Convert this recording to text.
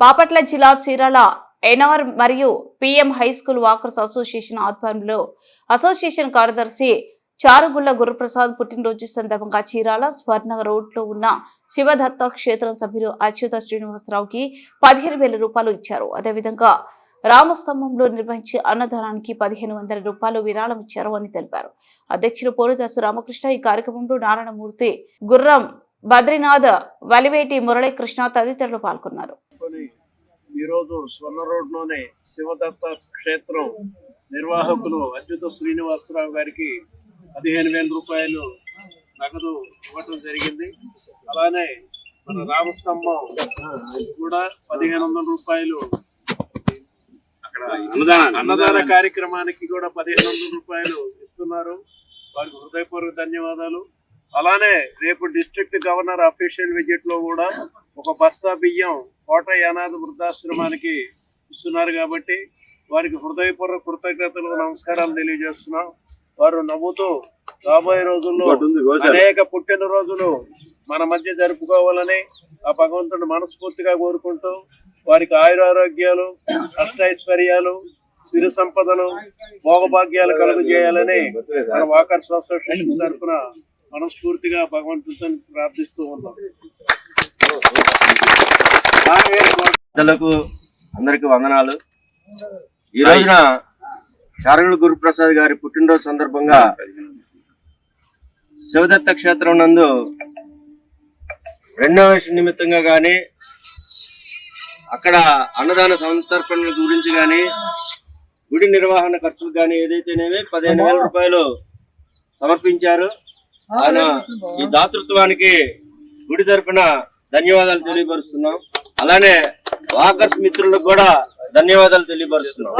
బాపట్ల జిల్లా చీరాల ఎన్ఆర్ మరియు PM high school walkers association ఆధ్వర్యంలో అసోసియేషన్ కార్యదర్శి చారుగుళ్ళ గురుప్రసాద్ పుట్టినరోజు సందర్భంగా చీరాల స్వర్ణ రోడ్లో ఉన్న శివదత్త క్షేత్రం సభ్యులు అచ్యుత శ్రీనివాసరావుకి పదిహేను వేల రూపాయలు ఇచ్చారు. అదేవిధంగా రామస్తంభంలో నిర్వహించే అన్నదానానికి పదిహేను వందల రూపాయలు విరాళం ఇచ్చారు అని తెలిపారు. అధ్యక్షులు పోరుదాసు రామకృష్ణ ఈ కార్యక్రమంలో నారాయణమూర్తి గుర్రం బద్రీనాథ్ వలివేటి మురళీకృష్ణ తదితరులు పాల్గొన్నారు. ఈరోజు స్వర్ణ రోడ్లోనే శివదత్త క్షేత్రం నిర్వాహకులు అచ్యుత శ్రీనివాసరావు గారికి పదిహేను వేల రూపాయలు నగదు ఇవ్వటం జరిగింది. అలానే మన రామస్తంభం కూడా పదిహేను వందల రూపాయలు. అక్కడ అన్నదాన కార్యక్రమానికి కూడా పదిహేను వందల రూపాయలు ఇస్తున్నారు. వారికి హృదయపూర్వక ధన్యవాదాలు. అలానే రేపు డిస్ట్రిక్ట్ గవర్నర్ అఫీషియల్ విజిట్లో కూడా ఒక బస్తా బియ్యం కోట యానాథ వృద్ధాశ్రమానికి ఇస్తున్నారు కాబట్టి వారికి హృదయపూర్వక కృతజ్ఞతలు నమస్కారాలు తెలియజేస్తున్నాం. వారు నవ్వుతూ రాబోయే రోజుల్లో అనేక పుట్టినరోజులు మన మధ్య జరుపుకోవాలని ఆ భగవంతుడు మనస్ఫూర్తిగా కోరుకుంటూ వారికి ఆయురారోగ్యాలు అష్టైశ్వర్యాలు సిరి సంపదలు భోగభాగ్యాలు కలుగు చేయాలని మన వాకర్స్ అసోసియేషన్ తరఫున మనస్ఫూర్తిగా భగవంతుడితో ప్రార్థిస్తూ ఉన్నాం. పెద్దలకు అందరికి వందనాలు. ఈ రోజున శారణ గురుప్రసాద్ గారి పుట్టినరోజు సందర్భంగా శివదత్త క్షేత్రం నందు రెనోవేషన్ నిమిత్తంగా కానీ అక్కడ అన్నదాన సంతర్పణల గురించి కానీ గుడి నిర్వహణ ఖర్చులు కానీ ఏదైతేనేమి పదిహేను వేల రూపాయలు సమర్పించారు. ఆయన ఈ దాతృత్వానికి గుడి తరఫున ధన్యవాదాలు తెలియపరుస్తున్నాం. అలానే వాకర్స్ మిత్రులకు కూడా ధన్యవాదాలు తెలియపరుస్తున్నాం.